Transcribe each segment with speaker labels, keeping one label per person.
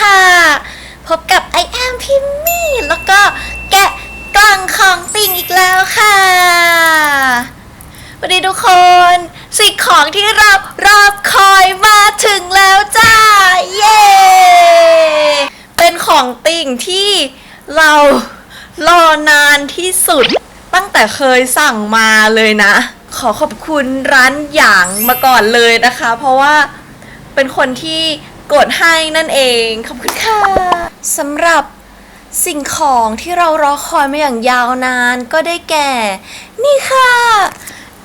Speaker 1: ค่ะ พบกับ I am พิมมี่แล้วก็แกะกล่องของติ่งอีกแล้วค่ะสวัสดีทุกคน สิ่งของที่เรารอบคอยมาถึงแล้วจ้า เย้ เป็นของติ่งที่เรารอนานที่สุด ตั้งแต่เคยสั่งมาเลยนะ ขอขอบคุณร้านหยางมาก่อนเลยนะคะ เพราะว่าเป็นคนที่ กดให้นั่นเอง ขอบคุณค่ะสำหรับสิ่งของที่เรารอคอยมาอย่างยาวนานก็ได้แก่ นี่ค่ะ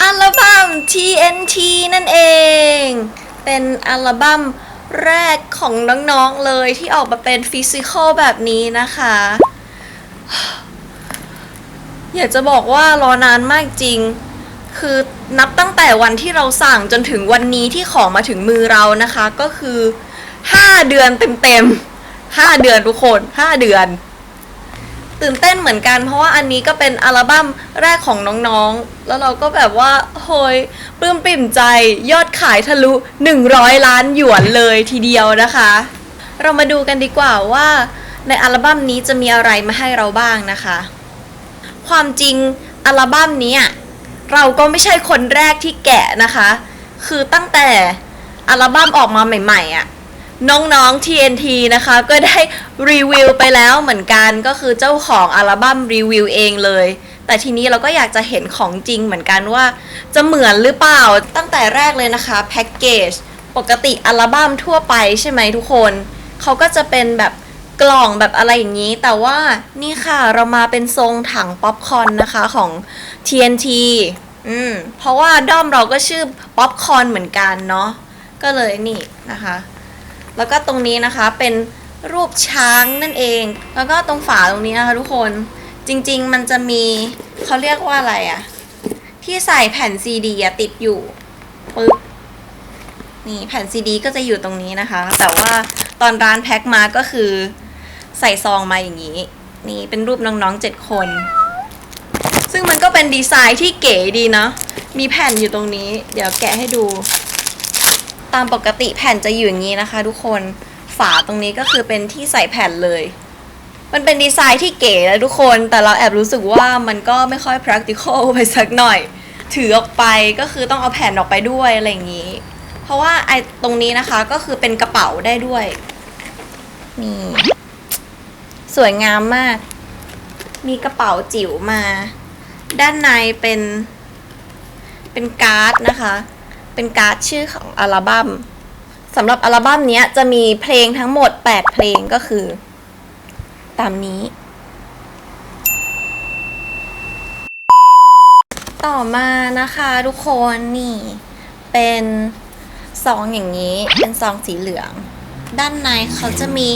Speaker 1: อัลบั้ม TNT นั่นเอง เป็นอัลบั้มแรกของน้องๆเลยที่ออกมาเป็นฟิสิกอลแบบนี้นะคะ อยากจะบอกว่ารอนานมากจริง คือนับตั้งแต่วันที่เราสั่งจนถึงวันนี้ที่ของมาถึงมือเรานะคะก็คือ 5เดือนเต็มๆ5เดือนทุกคน5เดือน ตื่นเต้นเหมือนกัน เพราะว่าอันนี้ก็เป็นอัลบั้มแรกของน้องๆ แล้วเราก็แบบว่าโหยปลื้มปริ่มใจยอดขายทะลุ 100 ล้านหยวนเลยทีเดียวนะคะ เรามาดูกันดีกว่าว่าในอัลบั้มนี้จะมีอะไรมาให้เราบ้างนะคะ ความจริงอัลบั้มนี้เราก็ไม่ใช่คนแรกที่แกะนะคะ คือตั้งแต่อัลบั้มออกมาใหม่ ๆอะ น้องๆ TNT นะคะ ก็ได้รีวิวไปแล้วเหมือนกันก็คือเจ้าของอัลบั้มรีวิวเองเลย แต่ทีนี้เราก็อยากจะเห็นของจริงเหมือนกันว่า จะเหมือนหรือเปล่าตั้งแต่แรกเลยนะคะแพ็กเกจปกติอัลบั้มทั่วไปใช่ไหมทุกคนเขาก็จะเป็นแบบกล่องแบบอะไรอย่างนี้ แต่ว่านี่ค่ะเรามาเป็นทรงถังป๊อปคอนนะคะของ TNT อืมเพราะว่าด้อมเราก็ชื่อป๊อปคอนเหมือนกันเนาะก็เลยนี่นะคะ แล้วก็ตรงนี้นะคะเป็นรูปช้างนั่นเอง แล้วก็ตรงฝาตรงนี้นะคะทุกคนจริง ๆ มันจะมีเขาเรียกว่าอะไรอะที่ใส่แผ่นซีดีอะติดอยู่ปึ๊บนี่แผ่นซีดีก็จะอยู่ตรงนี้นะคะ แต่ว่าตอนร้านแพ็คมาก็คือ ใส่ซองมาอย่างนี้ นี่เป็นรูปน้องๆเจ็ดคน ซึ่งมันก็เป็นดีไซน์ที่เก๋ดีเนาะมีแผ่นอยู่ตรงนี้ เดี๋ยวแกะให้ดู ตามปกติแผ่นจะอยู่อย่างนี้นะคะ ทุกคนฝาตรงนี้ก็คือเป็นที่ใส่แผ่นเลย มันเป็นดีไซน์ที่เก๋นะทุกคนแต่เราแอบรู้สึกว่ามันก็ไม่ค่อย practical ไปสักหน่อย ถือออกไปก็คือต้องเอาแผ่นออกไปด้วยอะไรอย่างนี้ เพราะว่าไอ้ตรงนี้นะคะก็คือเป็นกระเป๋าได้ด้วยนี่สวยงามมาก มีกระเป๋าจิ๋วมา ด้านในเป็น เป็นการ์ดนะคะ เป็นการ์ดชื่อของอัลบั้มสำหรับอัลบั้มนี้จะมีเพลงทั้งหมด 8 เพลงก็คือ ตามนี้ ต่อมานะคะทุกคนนี่ เป็นซองอย่างนี้ เป็นซองสีเหลือง ด้านในเขาจะมี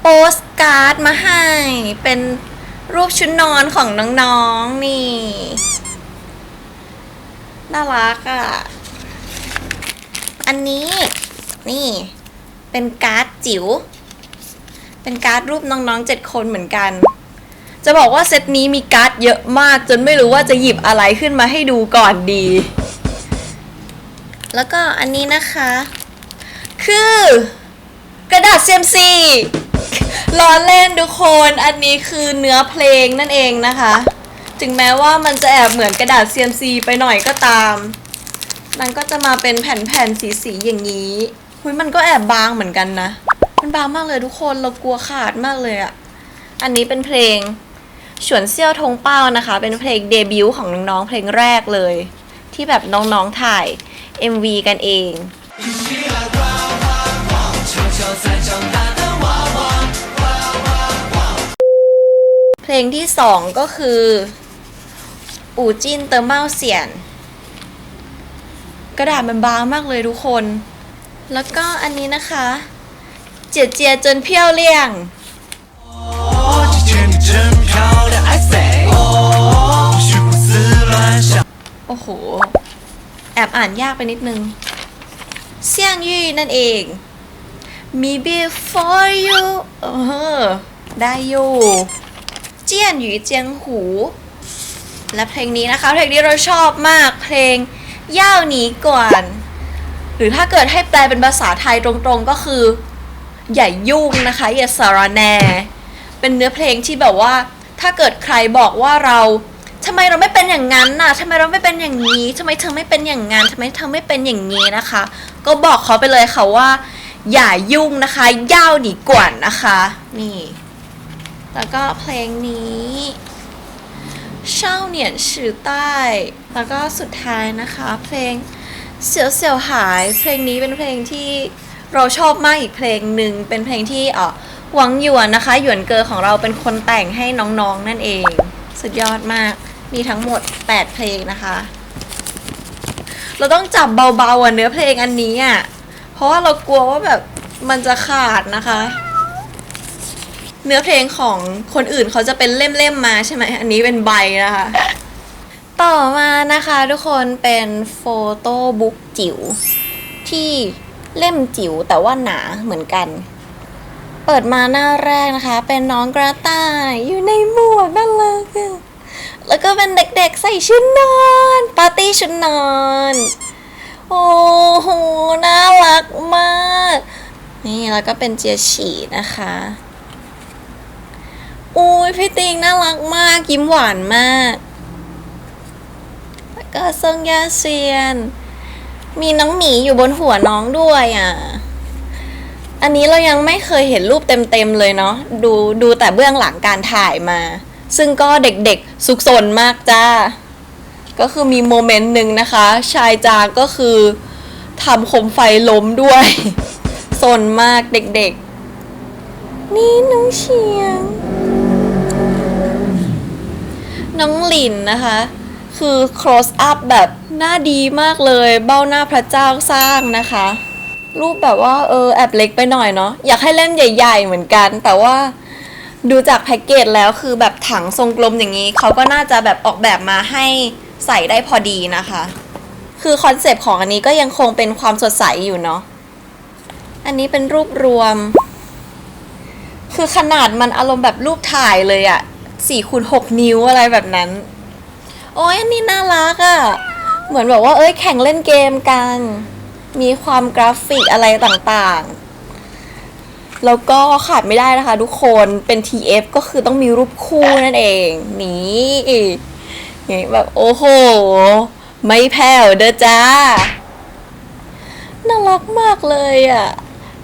Speaker 1: โปสการ์ดมาให้ เป็นรูปชุดนอนของน้องๆนี่ น่ารักอะ่ะ อันนี้ นี่ เป็นการ์ดจิ๋ว เป็นการ์ดรูปน้องๆเจ็ดคนเหมือนกัน จะบอกว่าเซตนี้มีการ์ดเยอะมาก จนไม่รู้ว่าจะหยิบอะไรขึ้นมาให้ดูก่อนดี แล้วก็อันนี้นะคะ คือกระดาษเซมซีล้อเล่นทุกคน อันนี้คือเนื้อเพลงนั่นเองนะคะ ถึงแม้ว่ามันจะแอบเหมือนกระดาษ CMC ไปหน่อยก็ตาม มันก็จะมาเป็นแผ่นๆสีๆอย่างนี้หุยมันก็แอบบางเหมือนกันนะ มันบางมากเลยทุกคนเรากลัวขาดมากเลยอะอันนี้เป็นเพลงฉวนเซี่ยวทงเป้านะคะ เป็นเพลงเดบิวต์ของน้องๆเพลงแรกเลย ที่แบบน้องๆถ่าย MV กันเองเพลงที่สองก็คือ อู่จินเตอร์เมาเสียน กระดาษมันบางมากเลยทุกคน แล้วก็อันนี้นะคะ เจียเจียจนเพี้ยวเลี่ยงโอ้โห แอบอ่านยากไปนิดนึง เซียงยี่นั่นเอง มีบี for you เออ ได้อยูเจียนหยีเจียงหู และเพลงนี้นะคะ เพลงนี้เราชอบมากเพลง ย่าวหนีก่อน หรือถ้าเกิดให้แปลเป็นภาษาไทยตรงๆก็คือ อย่ายุ่งนะคะ อย่าสารแน เป็นเนื้อเพลงที่แบบว่า ถ้าเกิดใครบอกว่าเราทำไมเราไม่เป็นอย่างนั้นน่ะทำไมเราไม่เป็นอย่างนี้ทำไมเธอไม่เป็นอย่างนั้นทำไมเธอไม่เป็นอย่างนี้นะคะ ก็บอกเขาไปเลยค่ะว่า อย่ายุ่งนะคะย่าวหนีกวนนะคะ นี่ แล้วก็เพลงนี้ เช่าเหนียนชื่อใต้ แล้วก็สุดท้ายนะคะ เพลงเสียวเสียวหาย เพลงนี้เป็นเพลงที่เราชอบมากอีกเพลงหนึ่งเป็นเพลงที่เอ่อหวังหยวนนะคะ หยวนเกอของเราเป็นคนแต่งให้น้องๆนั่นเอง สุดยอดมาก มีทั้งหมด 8 เพลงนะคะ เราต้องจับเบาๆเนื้อเพลงอันนี้อะเพราะว่าเรากลัวว่าแบบมันจะขาดนะคะ เนื้อเพลงของคนอื่นเขาจะเป็นเล่มๆมาใช่ไหมอันนี้เป็นใบนะคะ ต่อมานะคะทุกคนเป็นโฟโต้บุ๊กจิ๋วที่เล่มจิ๋วแต่ว่าหนาเหมือนกัน เปิดมาหน้าแรกนะคะ เป็นน้องกระต่ายอยู่ในหมวกน่ารักแล้วก็เป็นเด็กๆใส่ชุดนอน ปาร์ตี้ชุดนอน โอ้โห น่ารักมาก นี่แล้วก็เป็นเจียฉีนะคะ อุ้ยพี่ติงน่ารักมากยิ้มหวานมาก แล้วก็เซิงยาเซียน มีน้องหมีอยู่บนหัวน้องด้วยอะ อันนี้เรายังไม่เคยเห็นรูปเต็มๆเลยเนาะดูดูแต่เบื้องหลังการถ่ายมา ซึ่งก็เด็กๆสุขสนมากจ้า ก็คือมีโมเมนต์หนึ่งนะคะ ชายจาก็คือทำโคมไฟล้มด้วยสนมากเด็กๆ นี่น้องเชียง น้องหลินนะคะ คือ close up แบบหน้าดีมากเลย เบ้าหน้าพระเจ้าสร้างนะคะ รูปแบบว่าเออแอบเล็กไปหน่อยเนาะอยากให้เล่นใหญ่ ๆ เหมือนกัน แต่ว่าดูจากแพ็กเกจแล้วคือแบบถังทรงกลมอย่างนี้เขาก็น่าจะแบบออกแบบมาให้ใส่ได้พอดีนะคะ คือคอนเซปต์ของอันนี้ก็ยังคงเป็นความสดใสอยู่เนาะอันนี้เป็นรูปรวม คือขนาดมันอารมณ์แบบรูปถ่ายเลยอะ สี่คูณหกนิ้วอะไรแบบนั้น โอ้ยอันนี้น่ารักอะเหมือนแบบว่าเอ้ยแข่งเล่นเกมกัน มีความกราฟิกอะไรต่างๆ แล้วก็ขาดไม่ได้นะคะ ทุกคนเป็น TF ก็คือต้องมีรูปคู่นั่นเอง นี่อย่างนี้แบบโอ้โห ไม่แผ่วเด้อจ้า น่ารักมากเลยอะ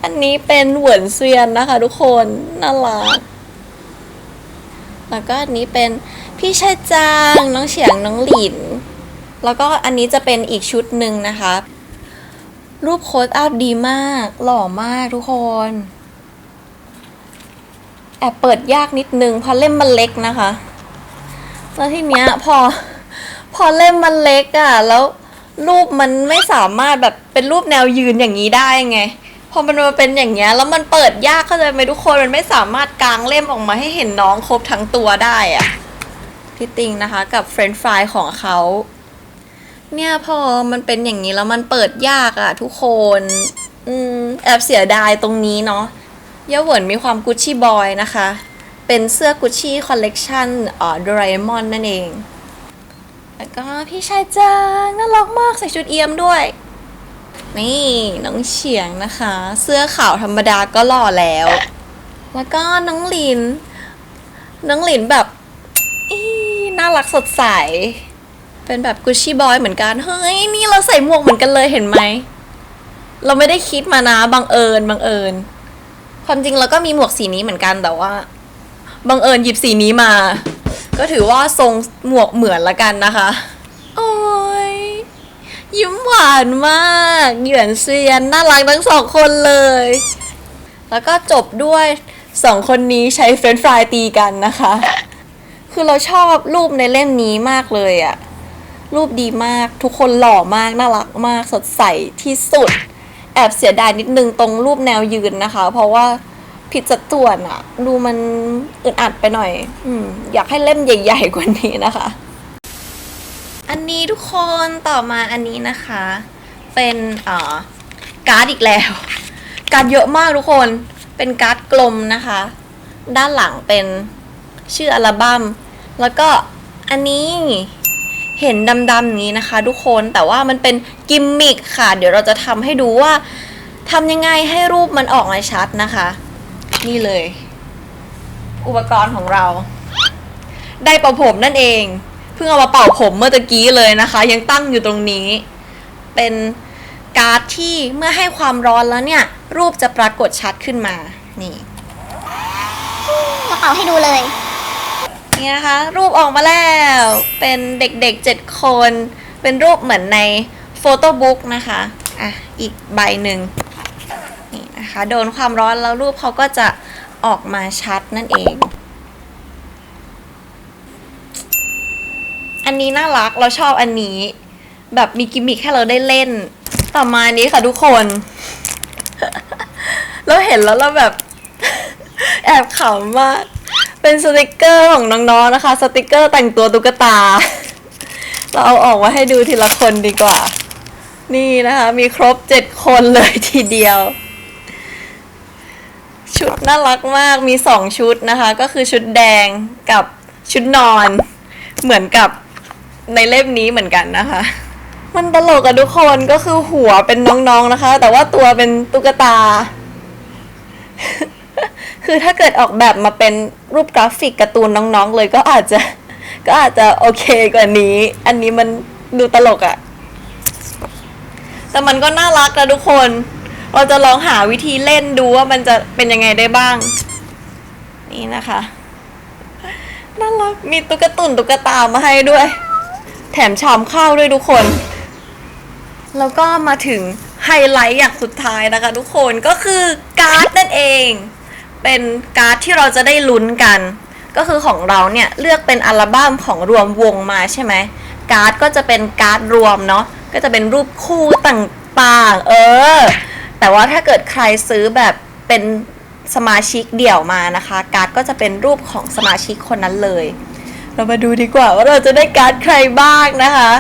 Speaker 1: อันนี้เป็นเหวินเซียนนะคะ ทุกคน น่ารัก แล้วก็อันนี้เป็นพี่ชายจางน้องเฉียงน้องหลิน แล้วก็อันนี้จะเป็นอีกชุดหนึ่งนะคะ รูปโค้ดอัพดีมาก หล่อมากทุกคนแอบเปิดยากนิดนึงเพราะเล่มมันเล็กนะคะแล้วทีเนี้ยพอพอเล่มมันเล็กอะ่ะ แล้วรูปมันไม่สามารถแบบเป็นรูปแนวยืนอย่างนี้ได้ไง พอมันมาเป็นอย่างเงี้ยแล้วมันเปิดยากเข้าใจไหมทุกคนมันไม่สามารถกางเล่มออกมาให้เห็นน้องครบทั้งตัวได้อะพี่ติงนะคะ กับเฟรนช์ฟรายของเขาเนี่ยพอมันเป็นอย่างนี้แล้วมันเปิดยากอะทุกคน อืมแอบเสียดายตรงนี้เนาะเย่าเหวินมีความกุชชี่บอยนะคะ เป็นเสื้อกุชชี่คอลเลกชันเอ่อดราเอมอนนั่นเอง แล้วก็พี่ชายจางน่ารักมากใส่ชุดเอียมด้วย นี่น้องเฉียงนะคะ เสื้อขาวธรรมดาก็หล่อแล้ว แล้วก็น้องหลิน น้องหลินแบบน่ารักสดใส เป็นแบบกุชชี่บอยเหมือนกัน เฮ้ย นี่เราใส่หมวกเหมือนกันเลยเห็นไหม เราไม่ได้คิดมานะบังเอิญบังเอิญ ความจริงเราก็มีหมวกสีนี้เหมือนกันแต่ว่าบังเอิญหยิบสีนี้มา ก็ถือว่าทรงหมวกเหมือนละกันนะคะ โอ้านมากเหยื่อนเซียนน่ารักทั้งสองคนเลย แล้วก็จบด้วยสองคนนี้ใช้เฟรนช์ฟรายตีกันนะคะ คือเราชอบรูปในเล่มนี้มากเลยอะรูปดีมากทุกคนหล่อมากน่ารักมากสดใสที่สุด แอบเสียดายนิดนึงตรงรูปแนวยืนนะคะ เพราะว่าผิดสัดส่วนอะดูมันอึดอัดไปหน่อย อืมอยากให้เล่มใหญ่ ๆ กว่านี้นะคะ อันนี้ทุกคนต่อมาอันนี้นะคะ เป็นเอ่อการ์ดอีกแล้ว การ์ดเยอะมากทุกคนเป็นการ์ดกลมนะคะ ด้านหลังเป็นชื่ออัลบั้มแล้วก็อันนี้เห็นดำๆอย่างนี้นะคะทุกคนแต่ว่ามันเป็นกิมมิคค่ะ เดี๋ยวเราจะทำให้ดูว่าทำยังไงให้รูปมันออกมาชัดนะคะ นี่เลย อุปกรณ์ของเรา ได้ป่าผมนั่นเอง เพิ่งเอามาเป่าผมเมื่อตะกี้เลยนะคะ ยังตั้งอยู่ตรงนี้ เป็นการ์ดที่เมื่อให้ความร้อนแล้วเนี่ย รูปจะปรากฏชัดขึ้นมานี่
Speaker 2: มาเป่าให้ดูเลย
Speaker 1: นี่นะคะ รูปออกมาแล้วเป็นเด็กๆเจ็ดคน เป็นรูปเหมือนในโฟโต้บุ๊กนะคะอะอีกใบหนึ่งนี่นะคะ โดนความร้อนแล้วรูปเขาก็จะออกมาชัดนั่นเอง นนี้น่ารักเราชอบอันนี้ แบบมีกิมมิคให้เราได้เล่น ต่อมานี้ค่ะทุกคน เราเห็นแล้วเราแบบ แอบขำมากเป็นสติกเกอร์ของน้องๆนะคะ สติกเกอร์แต่งตัวตุ๊กตา เราเอาออกมาให้ดูทีละคนดีกว่า นี่นะคะ มีครบเจ็ดคนเลยทีเดียว ชุดน่ารักมากมีสองชุดนะคะ ก็คือชุดแดงกับชุดนอน เหมือนกับ ในเล่มนี้เหมือนกันนะคะ มันตลกอะทุกคนก็คือหัวเป็นน้องๆนะคะ แต่ว่าตัวเป็นตุ๊กตา คือถ้าเกิดออกแบบมาเป็นรูปกราฟิกการ์ตูนน้องๆ เลยก็อาจจะ ก็อาจจะโอเคกว่านี้ อันนี้มันดูตลกอะแต่มันก็น่ารักนะทุกคน เราจะลองหาวิธีเล่นดูว่ามันจะเป็นยังไงได้บ้าง นี่นะคะน่ารักมีตุ๊กตุนตุ๊กตามาให้ด้วย แถมชามข้าวด้วยทุกคน แล้วก็มาถึงไฮไลท์อย่างสุดท้ายนะคะทุกคนก็คือการ์ดนั่นเอง เป็นการ์ดที่เราจะได้ลุ้นกัน ก็คือของเราเนี่ยเลือกเป็นอัลบั้มของรวมวงมาใช่ไหมการ์ดก็จะเป็นการ์ดรวมเนาะก็จะเป็นรูปคู่ต่างๆ เออ แต่ว่าถ้าเกิดใครซื้อแบบเป็นสมาชิกเดี่ยวมานะคะ การ์ดก็จะเป็นรูปของสมาชิกคนนั้นเลย เรามาดูดีกว่าว่าเราจะได้การ์ดใครบ้างนะคะ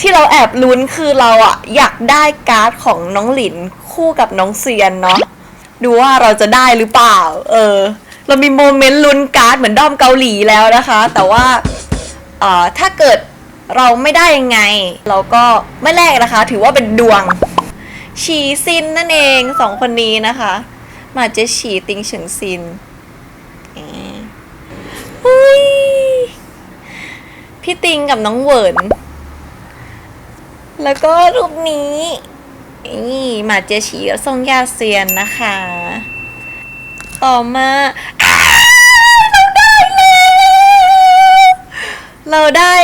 Speaker 1: ที่เราแอบลุ้นคือเราอะอยากได้การ์ดของน้องหลินคู่กับน้องเซียนเนาะดูว่าเราจะได้หรือเปล่า เออ เรามีโมเมนต์ลุ้นการ์ดเหมือนด้อมเกาหลีแล้วนะคะ แต่ว่าเอ่อถ้าเกิดเราไม่ได้ยังไง เราก็ไม่แลกนะคะ ถือว่าเป็นดวง ฉีซินนั่นเองสองคนนี้นะคะ มาเจฉีติงเฉิงซินเฮ้ย พี่ติงกับน้องเวินแล้วก็รูปนี้นี่มาเจฉีกับซงยาเซียนนะคะ ต่อมาเราได้แล้วเราได้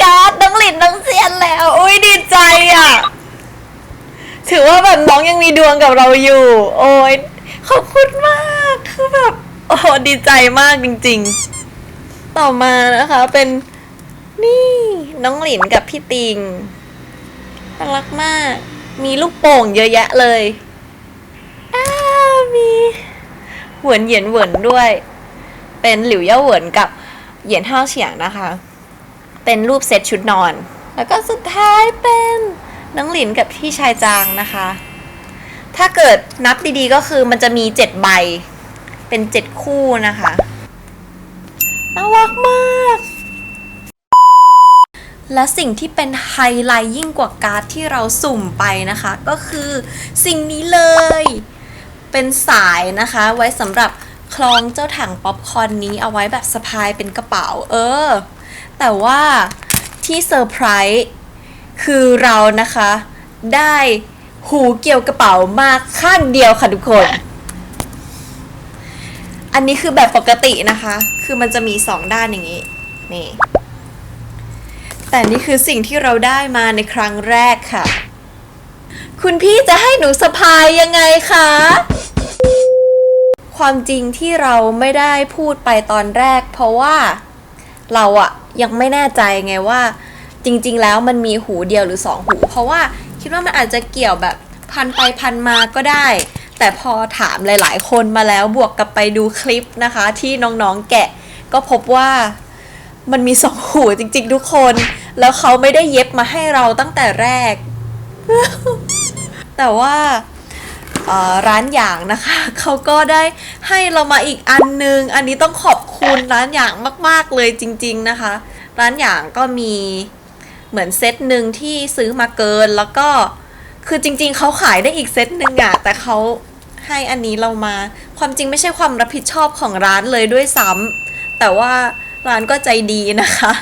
Speaker 1: การ์ดน้องหลินน้องเซียนแล้ว อุ้ยดีใจอะ ถือว่าแบบน้องยังมีดวงกับเราอยู่ โอ้ยขอบคุณมากคือแบบ โอ้ดีใจมากจริง ๆ ต่อมานะคะ เป็น นี่ น้องหลินกับพี่ติงน่ารักมาก มีลูกโป่งเยอะแยะเลยอ้าวมีเหวนเหยียนเหวินด้วย เป็นหลิวเย่าเหวินกับเหยียนห้าวเฉียงนะคะ เป็นรูปเซตชุดนอน แล้วก็สุดท้ายเป็นน้องหลินกับพี่ชายจางนะคะ ถ้าเกิดนับดีๆก็คือมันจะมีเจ็ดใบ เป็นเจ็ดคู่นะคะ น่ารักมาก และสิ่งที่เป็นไฮไลท์ยิ่งกว่าการ์ดที่เราสุ่มไปนะคะ ก็คือสิ่งนี้เลย เป็นสายนะคะ ไว้สำหรับคล้องเจ้าถังป๊อปคอนนี้เอาไว้แบบสะพายเป็นกระเป๋า เออ แต่ว่าที่เซอร์ไพรส์คือเรานะคะ ได้หูเกี่ยวกระเป๋ามาข้างเดียวค่ะทุกคน อันนี้คือแบบปกตินะคะ คือมันจะมีสองด้านอย่างนี้ นี่ แต่นี่คือสิ่งที่เราได้มาในครั้งแรกค่ะ คุณพี่จะให้หนูสะพายยังไงคะ ความจริงที่เราไม่ได้พูดไปตอนแรก เพราะว่าเราอะยังไม่แน่ใจไงว่า จริง ๆ แล้วมันมีหูเดียวหรือสองหู เพราะว่าคิดว่ามันอาจจะเกี่ยวแบบพันไปพันมาก็ได้ แต่พอถามหลาย ๆ คนมาแล้วบวกกับไปดูคลิปนะคะ ที่น้องๆแกะก็พบว่ามันมีสองหูจริง ๆ ทุกคน แล้วเขาไม่ได้เย็บมาให้เราตั้งแต่แรก แต่ว่าร้านอย่างนะคะเขาก็ได้ให้เรามาอีกอันนึง อันนี้ต้องขอบคุณร้านอย่างมาก ๆ เลยจริง ๆนะคะ ร้านอย่างก็มีเหมือนเซตหนึ่งที่ซื้อมาเกินแล้วก็คือจริง ๆเขาขายได้อีกเซตหนึ่งอะแต่เขาให้อันนี้เรามา ความจริงไม่ใช่ความรับผิดชอบของร้านเลยด้วยซ้ำแต่ว่าร้านก็ใจดีนะคะ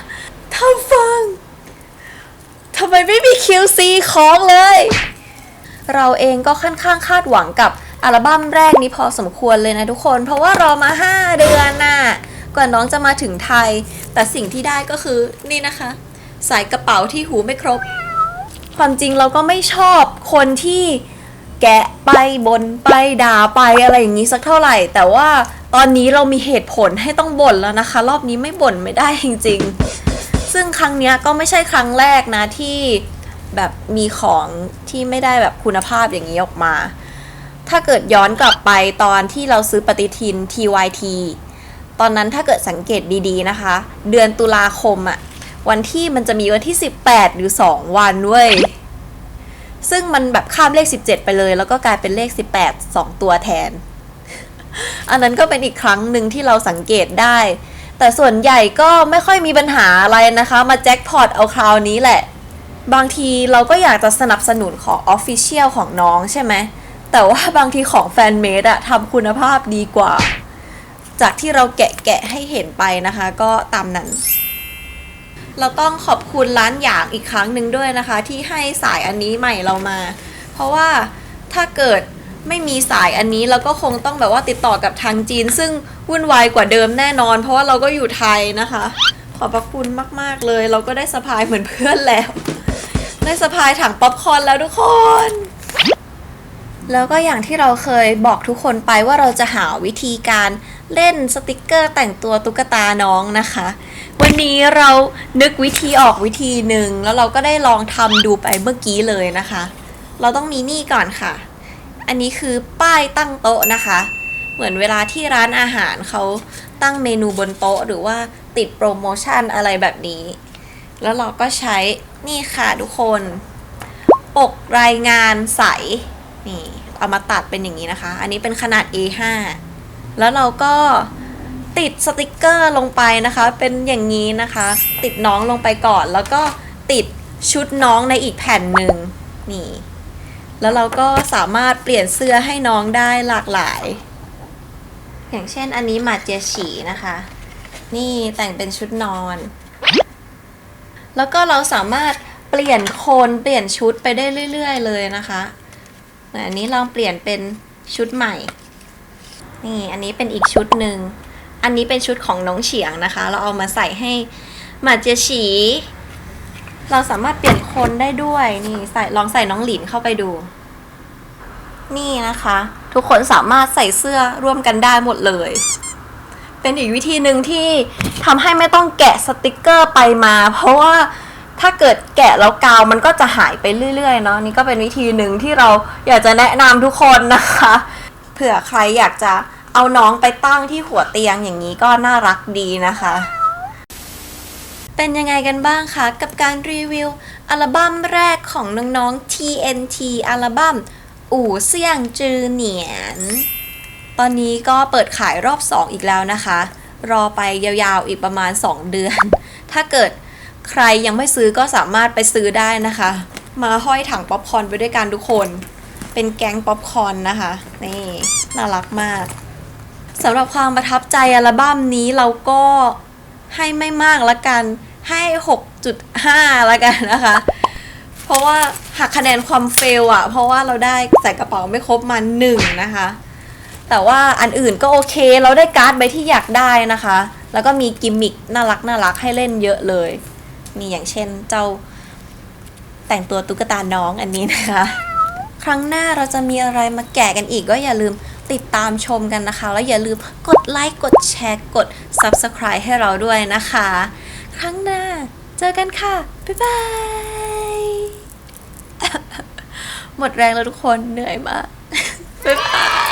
Speaker 1: ทำฟังทำไมไม่มี QC ของเลย เราเองก็ค่อนข้างคาดหวังกับอัลบั้มแรกนี้พอสมควรเลยนะทุกคน เพราะว่ารอมา 5 เดือนน่ะกว่าน้องจะมาถึงไทย แต่สิ่งที่ได้ก็คือนี่นะคะใส่กระเป๋าที่หูไม่ครบ ความจริงเราก็ไม่ชอบคนที่แกะไปบนไปด่าไปอะไรอย่างนี้สักเท่าไหร่ แต่ว่าตอนนี้เรามีเหตุผลให้ต้องบ่นแล้วนะคะ รอบนี้ไม่บ่นไม่ได้จริง ๆ ซึ่งครั้งเนี้ยก็ไม่ใช่ครั้งแรกนะที่แบบมีของที่ไม่ได้แบบคุณภาพอย่างนี้ออกมา ถ้าเกิดย้อนกลับไปตอนที่เราซื้อปฏิทิน TYT ตอนนั้นถ้าเกิดสังเกตดีๆนะคะ เดือนตุลาคมอะวันที่มันจะมีวันที่ 18อยู่2วันเว้ยซึ่งมันแบบข้ามเลข 17 ไปเลย แล้วก็กลายเป็นเลข 18 2 ตัวแทน อันนั้นก็เป็นอีกครั้งหนึ่งที่เราสังเกตได้ แต่ส่วนใหญ่ก็ไม่ค่อยมีปัญหาอะไรนะคะ มาแจ็คพอตเอาคราวนี้แหละ บางทีเราก็อยากจะสนับสนุนของออฟฟิเชียลของน้องใช่ไหม แต่ว่าบางทีของแฟนเมดอะทำคุณภาพดีกว่า จากที่เราแกะแกะให้เห็นไปนะคะก็ตามนั้น เราต้องขอบคุณร้านหยางอีกครั้งหนึ่งด้วยนะคะ ที่ให้สายอันนี้ใหม่เรามา เพราะว่าถ้าเกิด ไม่มีสายอันนี้เราก็คงต้องแบบว่าติดต่อกับทางจีน ซึ่งวุ่นวายกว่าเดิมแน่นอน เพราะว่าเราก็อยู่ไทยนะคะ ขอบพระคุณมากๆเลย เราก็ได้สะพายเหมือนเพื่อนแล้ว ได้สะพายถังป๊อปคอร์นแล้วทุกคนแล้วก็อย่างที่เราเคยบอกทุกคนไปว่าเราจะหาวิธีการเล่นสติกเกอร์แต่งตัวตุ๊กตาน้องนะคะ วันนี้เรานึกวิธีออกวิธีหนึ่งแล้วเราก็ได้ลองทำดูไปเมื่อกี้เลยนะคะ เราต้องมีนี่ก่อนค่ะ อันนี้คือป้ายตั้งโต๊ะนะคะ เหมือนเวลาที่ร้านอาหารเขาตั้งเมนูบนโต๊ะหรือว่าติดโปรโมชั่นอะไรแบบนี้ แล้วเราก็ใช้นี่ค่ะทุกคน ปกรายงานใส นี่ เอามาตัดเป็นอย่างนี้นะคะ อันนี้เป็นขนาด A5 แล้วเราก็ติดสติกเกอร์ลงไปนะคะ เป็นอย่างนี้นะคะ ติดน้องลงไปก่อน แล้วก็ติดชุดน้องในอีกแผ่นหนึ่งนี่ แล้วเราก็สามารถเปลี่ยนเสื้อให้น้องได้หลากหลาย อย่างเช่นอันนี้หมาเจียฉีนะคะ นี่แต่งเป็นชุดนอน แล้วก็เราสามารถเปลี่ยนโคนเปลี่ยนชุดไปได้เรื่อย ๆ เลยนะคะอันนี้ลองเปลี่ยนเป็นชุดใหม่ นี่อันนี้เป็นอีกชุดหนึ่ง อันนี้เป็นชุดของน้องเฉียงนะคะ เราเอามาใส่ให้หมาเจียฉี เราสามารถเปลี่ยนคนได้ด้วยนี่ใส่ลองใส่น้องหลินเข้าไปดู นี่นะคะ ทุกคนสามารถใส่เสื้อร่วมกันได้หมดเลย เป็นอีกวิธีหนึ่งที่ทำให้ไม่ต้องแกะสติกเกอร์ไปมา เพราะว่าถ้าเกิดแกะแล้วกาวมันก็จะหายไปเรื่อยๆเนาะนี่ก็เป็นวิธีหนึ่งที่เราอยากจะแนะนำทุกคนนะคะเผื่อใครอยากจะเอาน้องไปตั้งที่หัวเตียงอย่างนี้ก็น่ารักดีนะคะ เป็นยังไงกันบ้างคะกับการรีวิวอัลบั้มแรกของน้องๆ TNT อัลบั้มอู่เสี่ยงจือเหนียน ตอนนี้ก็เปิดขายรอบ 2 อีกแล้วนะคะ รอไปยาวๆอีกประมาณ 2 เดือน ถ้าเกิดใครยังไม่ซื้อก็สามารถไปซื้อได้นะคะ มาห้อยถังป๊อปคอนไปด้วยกันทุกคน เป็นแก๊งป๊อปคอนนะคะ นี่น่ารักมากสำหรับความประทับใจอัลบั้มนี้เราก็ ให้ไม่มากละกัน ให้ 6.5ละกันนะคะ เพราะว่าหักคะแนนความเฟลอะเพราะว่าเราได้ใส่กระเป๋าไม่ครบมาหนึ่งนะคะ แต่ว่าอันอื่นก็โอเค เราได้การ์ดใบที่อยากได้นะคะ แล้วก็มีกิมมิคน่ารักน่ารักให้เล่นเยอะเลยมีอย่างเช่นเจ้าแต่งตัวตุ๊กตาน้องอันนี้นะคะ ครั้งหน้าเราจะมีอะไรมาแกะกันอีกก็อย่าลืม ติดตามชมกันนะคะ แล้วอย่าลืมกดไลค์กดแชร์กด Subscribe ให้เราด้วยนะคะ ครั้งหน้าเจอกันค่ะ บ๊ายบาย หมดแรงแล้วทุกคนเหนื่อยมากบ๊ายบาย